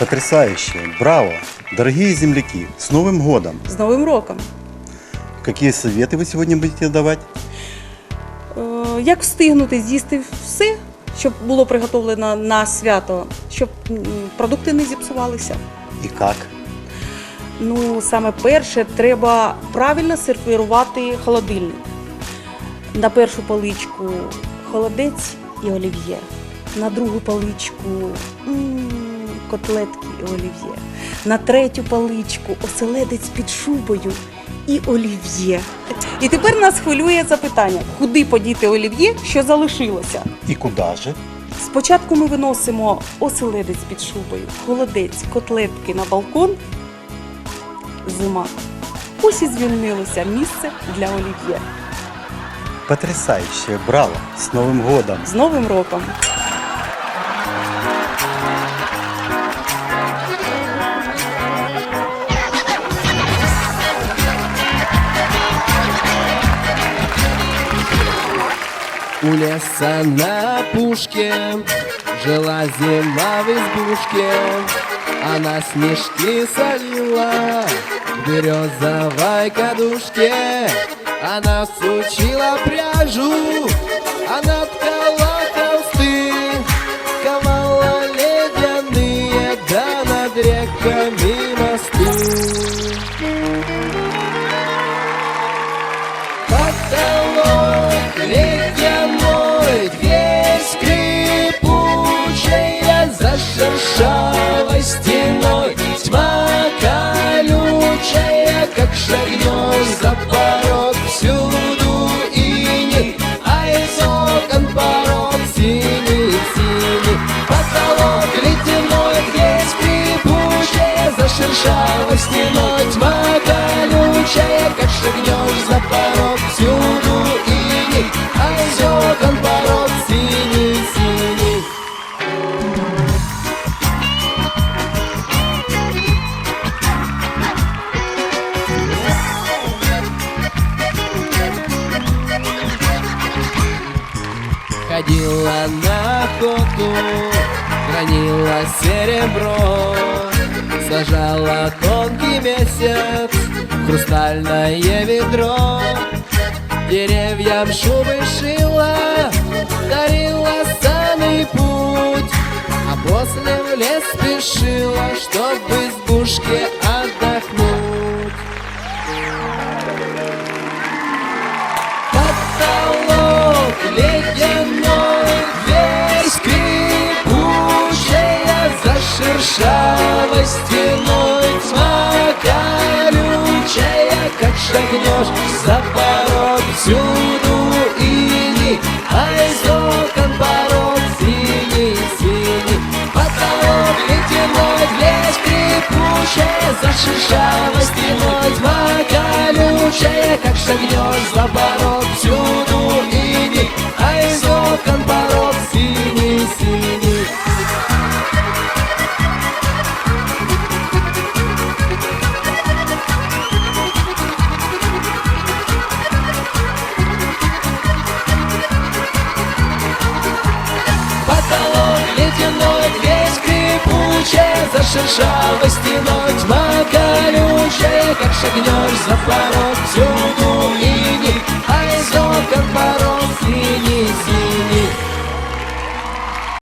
Потрясающе! Браво! Дорогие земляки, с Новым годом! З Новим роком! Какие советы вы сегодня будете давать? Е, Як встигнути з'їсти все, щоб було приготовлено на свято, щоб м, продукти не зіпсувалися? И как? Ну, саме перше, треба правильно сервірувати холодильник. На першу поличку холодець і олів'є. На другу поличку м, котлетки і олів'є. На третю поличку оселедець під шубою і олів'є. І тепер нас хвилює запитання, куди подіти олів'є, що залишилося. И куда же? Спочатку ми виносимо оселедець під шубою, холодець, котлетки на балкон. Зима. Ось і звільнилося місце для олів'є. Потрясающе! Браво! С Новым годом! З Новим роком! У леса на опушке Жила зима в избушке. Она снежки солила В березовой кадушке. Она сучила пряжу Она ткала толсты Ковала ледяные Да над реками мосты. Потолок ледяной, шершавой стеной Тьма колючая, как шагнешь за порог Всюду иней, а из окон порог синий-синий Потолок ледяной, дверь скрипучая За шершавой стеной Ходила на охоту, хранила серебро Сажала тонкий месяц в хрустальное ведро. Деревьям шубы шила, дарила санный путь А после в лес спешила, чтоб в избушке отдохнуть шагнешь за порог всюду ини А из окон порог синий-синий Потолок ледяной, дверь скрипучая За шершавой стеной тьма колючая Как шагнешь за порог шершавой стеной тьма колючая Как шагнешь за порог. Всю